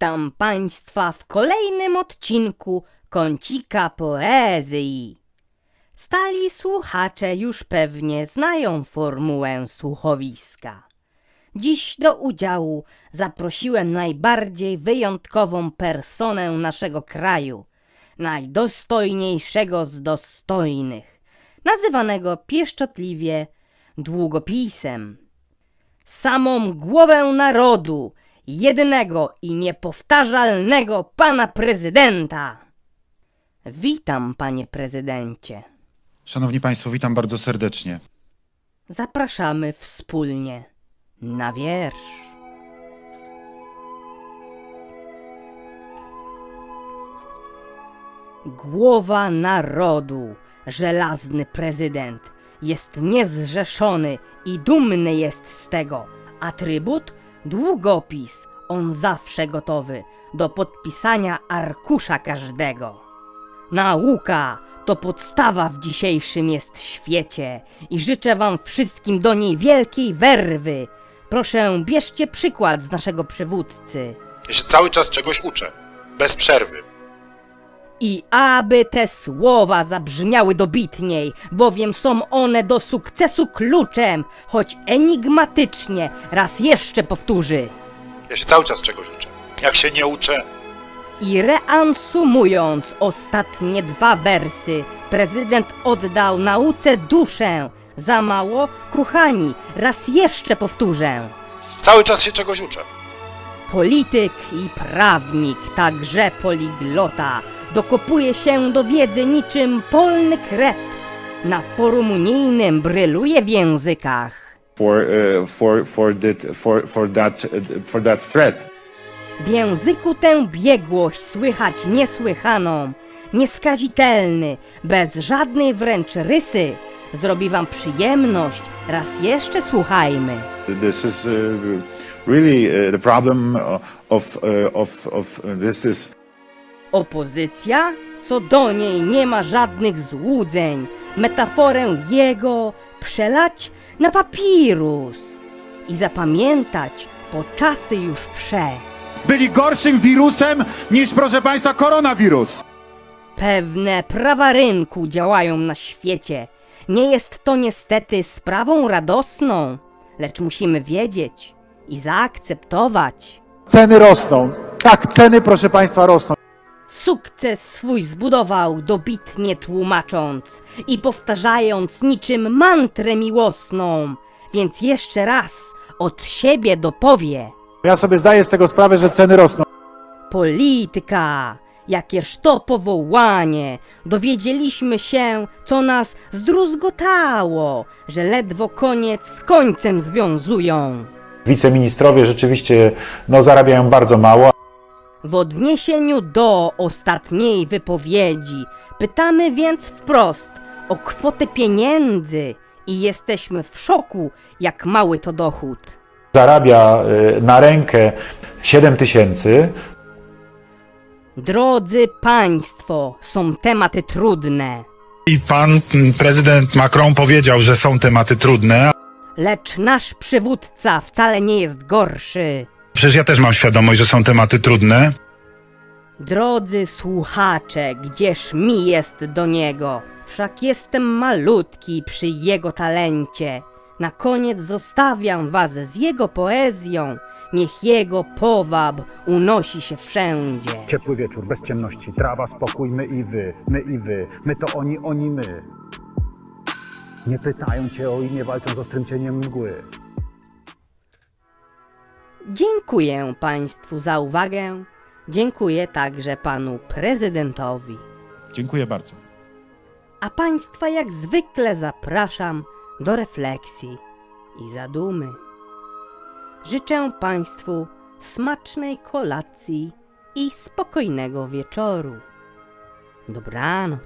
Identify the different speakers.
Speaker 1: Witam Państwa w kolejnym odcinku Kącika Poezji. Stali słuchacze już pewnie znają formułę słuchowiska. Dziś do udziału zaprosiłem najbardziej wyjątkową personę naszego kraju, najdostojniejszego z dostojnych, nazywanego pieszczotliwie długopisem samą głowę narodu, jednego i niepowtarzalnego pana prezydenta. Witam, panie prezydencie.
Speaker 2: Szanowni Państwo, witam bardzo serdecznie.
Speaker 1: Zapraszamy wspólnie na wiersz. Głowa narodu, żelazny prezydent, jest niezrzeszony i dumny jest z tego. Atrybut? Długopis, on zawsze gotowy do podpisania arkusza każdego. Nauka to podstawa w dzisiejszym jest świecie i życzę wam wszystkim do niej wielkiej werwy. Proszę, bierzcie przykład z naszego przywódcy.
Speaker 2: Ja się cały czas czegoś uczę. Bez przerwy.
Speaker 1: I aby te słowa zabrzmiały dobitniej, bowiem są one do sukcesu kluczem, choć enigmatycznie, raz jeszcze powtórzy.
Speaker 2: Ja się cały czas czegoś uczę. Jak się nie uczę,
Speaker 1: I reansumując ostatnie dwa wersy, prezydent oddał nauce duszę. Za mało, kochani, raz jeszcze powtórzę.
Speaker 2: cały czas się czegoś uczę.
Speaker 1: Polityk i prawnik, także poliglota, dokopuje się do wiedzy niczym polny kret. Na forum unijnym bryluje w językach.
Speaker 3: for uh, for for that for for that uh, for that threat.
Speaker 1: W języku tę biegłość słychać niesłychaną, nieskazitelny, bez żadnej wręcz rysy. Zrobi wam przyjemność, raz jeszcze słuchajmy.
Speaker 3: This is uh, really uh, the problem of uh, of of this is
Speaker 1: Opozycja? Co do niej nie ma żadnych złudzeń. Metaforę jego przelać na papirus i zapamiętać po czasy już wsze.
Speaker 4: byli gorszym wirusem niż, proszę Państwa, koronawirus.
Speaker 1: Pewne prawa rynku działają na świecie. Nie jest to niestety sprawą radosną, lecz musimy wiedzieć i zaakceptować.
Speaker 4: Ceny rosną. Tak, ceny, proszę Państwa, rosną.
Speaker 1: Sukces swój zbudował dobitnie tłumacząc i powtarzając niczym mantrę miłosną, więc jeszcze raz od siebie dopowie.
Speaker 4: Ja sobie zdaję z tego sprawę, że ceny rosną.
Speaker 1: Polityka, jakież to powołanie, dowiedzieliśmy się, co nas zdruzgotało, że ledwo koniec z końcem związują.
Speaker 5: Wiceministrowie rzeczywiście no, zarabiają bardzo mało,
Speaker 1: W odniesieniu do ostatniej wypowiedzi pytamy więc wprost o kwotę pieniędzy i jesteśmy w szoku, jak mały to dochód.
Speaker 5: zarabia y, na rękę 7 tysięcy,
Speaker 1: Drodzy Państwo, są tematy trudne,
Speaker 2: I pan mm, prezydent Macron powiedział, że są tematy trudne.
Speaker 1: lecz nasz przywódca wcale nie jest gorszy.
Speaker 2: Przecież ja też mam świadomość, że są tematy trudne.
Speaker 1: Drodzy słuchacze, gdzież mi jest do niego? Wszak jestem malutki przy jego talencie. Na koniec zostawiam was z jego poezją. Niech jego powab unosi się wszędzie.
Speaker 6: Ciepły wieczór, bez ciemności, trawa, spokój, my i wy, my i wy, my to oni, oni my. Nie pytają cię o imię, walczą z ostrym cieniem mgły.
Speaker 1: Dziękuję Państwu za uwagę. Dziękuję także panu prezydentowi.
Speaker 2: Dziękuję bardzo.
Speaker 1: A Państwa jak zwykle zapraszam do refleksji i zadumy. Życzę Państwu smacznej kolacji i spokojnego wieczoru. Dobranoc.